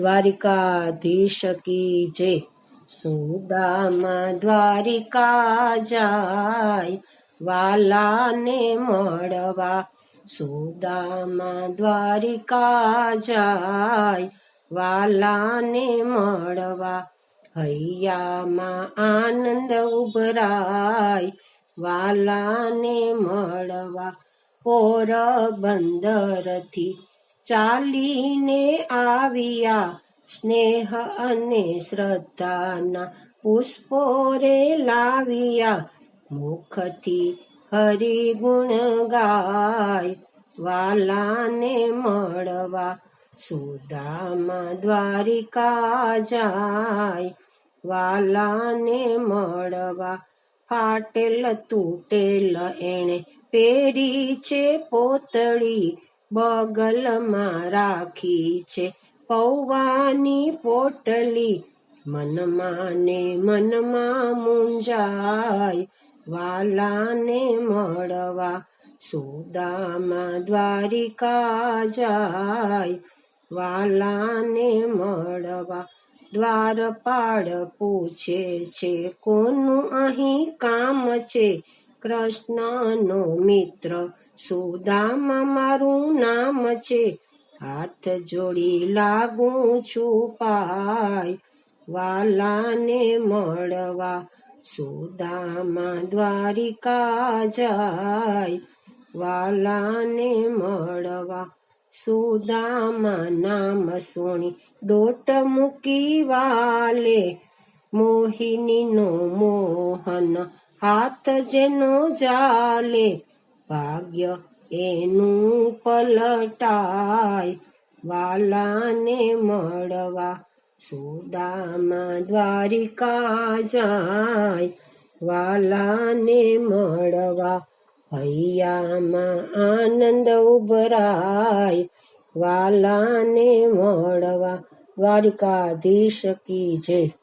દ્વારિકાધીશ કી જય. સુદામા દ્વારિકા જાય, વાલાને મળવા. સુદામા દ્વારિકા જાય, વાલાને મળવા. હૈયામાં આનંદ ઉભરાય, વાલાને મળવા. પોરબંદરથી ચાલીને આવ્યા. સ્નેહ અને શ્રદ્ધાના પુષ્પો રે લાવ્યા. મુખથી હરિગુણ ગાય, વાલાને મળવા. સુદામા દ્વારિકા જાય, વાલાને મળવા. ફાટેલ તૂટેલ એણે પેરી છે પોતળી. બગલમાં રાખી છે પૌવાની પોટલી. મનમાં ને મનમાં મુંજાય વાલાને મળવા. સુદામાં દ્વારિકા જાય, વાલાને મળવા. દ્વારપાળ પૂછે છે, કોનું અહીં કામ છે? કૃષ્ણનો મિત્ર. સુદામા મારું નામ છે. હાથ જોડી લાગું છું પાય. વાલાને મળવા સુદામા દ્વારિકા જાય. વાલાને મળવા સુદામા નામ સુણી દોટ મૂકી વાલે. મોહિનીનો મોહન હાથ જેનો જાલે, ભાગ્ય એનું પલટાય. વાલાને મળવા સુદામા દ્વારિકા જાય. વાલાને મળવા હૈયામાં આનંદ ઉભરાય. વાલાને મળવા દ્વારિકાધીશ કી જય.